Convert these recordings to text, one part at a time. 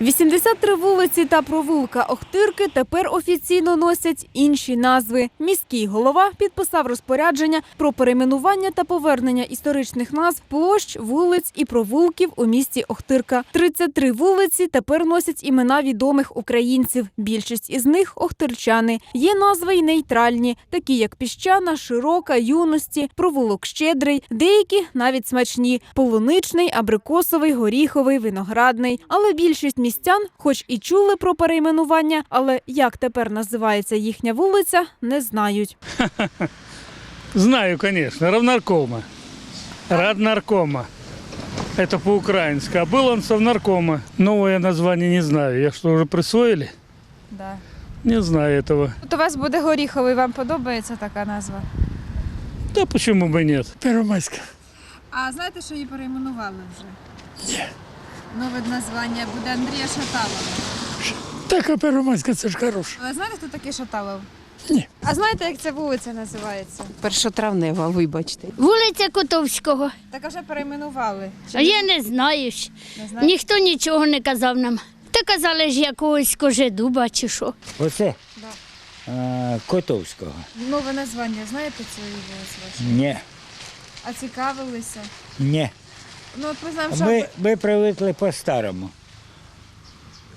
83 вулиці та провулка Охтирки тепер офіційно носять інші назви. Міський голова підписав розпорядження про перейменування та повернення історичних назв площ, вулиць і провулків у місті Охтирка. 33 вулиці тепер носять імена відомих українців. Більшість із них охтирчани. Є назви й нейтральні, такі як Піщана, Широка, Юності, провулок Щедрий. Деякі навіть смачні: полуничний, абрикосовий, горіховий, виноградний. Але більшість містян, хоч і чули про перейменування, але як тепер називається їхня вулиця, не знають. Знаю, конечно, равнаркома. Раднаркома. Это по-украински. А был он совнаркома. Новое название не знаю. Я что, уже присвоили? Да. Не знаю этого. От у вас буде горіховий, вам подобається така назва? Да почему бы нет? Первомайська. А знаєте, що її перейменували вже? Ні. Нове названня буде Андрія Шаталова. Така Первомайська, це ж хороше. Ви знаєте, хто такий Шаталов? Ні. А знаєте, як ця вулиця називається? Першотравнева, вибачте. Вулиця Котовського. Так вже перейменували. А я не знаю. ж. Не знаєте? Ніхто нічого не казав нам. Та казали ж якогось кожедуба чи що. Оце? А, Котовського. Нове названня, знаєте цієї вулиці? Ні, А цікавилися? ні. Ну, от ми знаємо, що Ми, ми привикли по-старому.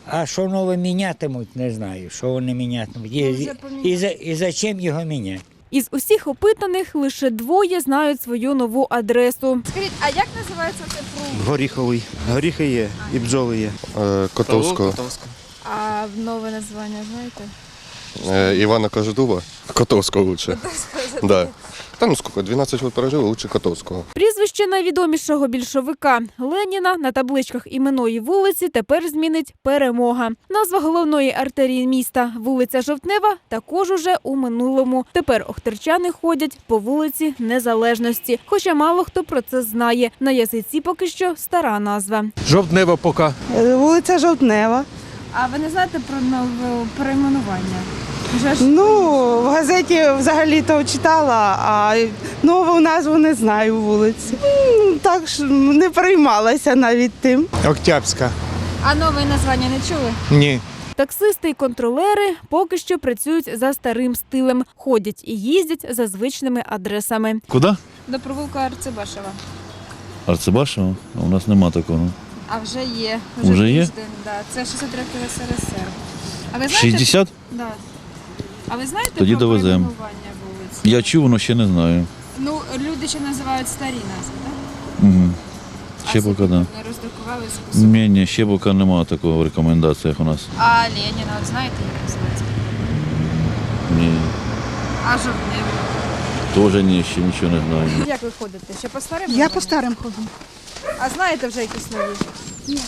А що нове мінятимуть, не знаю. Що вони мінятимуть. І, Ну, вже і, за, і зачем його міняти? із усіх опитаних лише двоє знають свою нову адресу. Скажіть, а як називається цей провулок? Горіховий. Горіхи є і бджоли є. Е, Котовського. А нове названня знаєте? Е, Івана Кожедуба. Котовського лучше. Да. Та ну скільки, 12 років пережили, лучше Котовського. Прізвище найвідомішого більшовика Леніна на табличках іменної вулиці тепер змінить перемога. Назва головної артерії міста вулиця Жовтнева також уже у минулому. Тепер охтерчани ходять по вулиці Незалежності. Хоча мало хто про це знає. На язиці поки що стара назва. Жовтнева поки. Е, Вулиця Жовтнева. А ви не знаєте про нове перейменування? Ну, в газеті взагалі-то читала, а нову назву не знаю вулиці. Ну, так ж не переймалася навіть тим. Октябрьська. а нове названня не чули? Ні. Таксисти і контролери поки що працюють за старим стилем, ходять і їздять за звичними адресами. Куди? До провулка Арцебашева. Арцебашева? У нас нема такого. А вже є. Вже є? тиждень, Да. Це 60 років СРСР. А ви знаєте? 60? Да. А ви знаєте Тоді про довеземо. перейменування вулиць? Я чув, але ще не знаю. Ну, люди ще називають старі назви, так? Угу. Ще а поки да. Не роздрукували список. Ні, ні, ще поки немає такого в рекомендаціях у нас. А Леніна, от знаєте, як називається? Ні. А Жовтнева. Теж ні, ще нічого не знаю. Як ви ходите? Ще по старим? Я по старим ходжу. А знаєте вже якісь нові?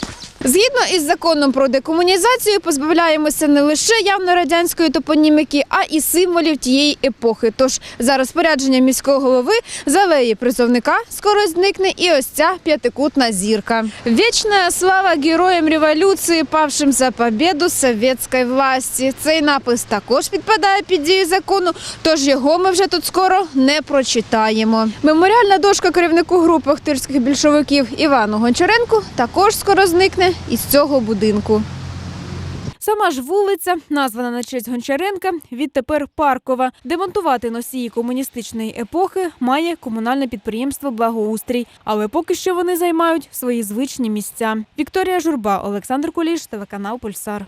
Згідно із законом про декомунізацію, позбавляємося не лише явно радянської топоніміки, а і символів тієї епохи. Тож за розпорядженням міського голови з алеї призовника скоро зникне і ось ця п'ятикутна зірка. Вічна слава героям революції, павшим за победу совєтської власті. Цей напис також підпадає під дію закону, тож його ми вже тут скоро не прочитаємо. Меморіальна дошка керівнику групи охтирських більшовиків Івану Гончаренку також скоро зникне із цього будинку. Сама ж вулиця, названа на честь Гончаренка, відтепер паркова. Демонтувати носії комуністичної епохи має комунальне підприємство Благоустрій, але поки що вони займають свої звичні місця. Вікторія Журба, Олександр Куліш, телеканал Пульсар.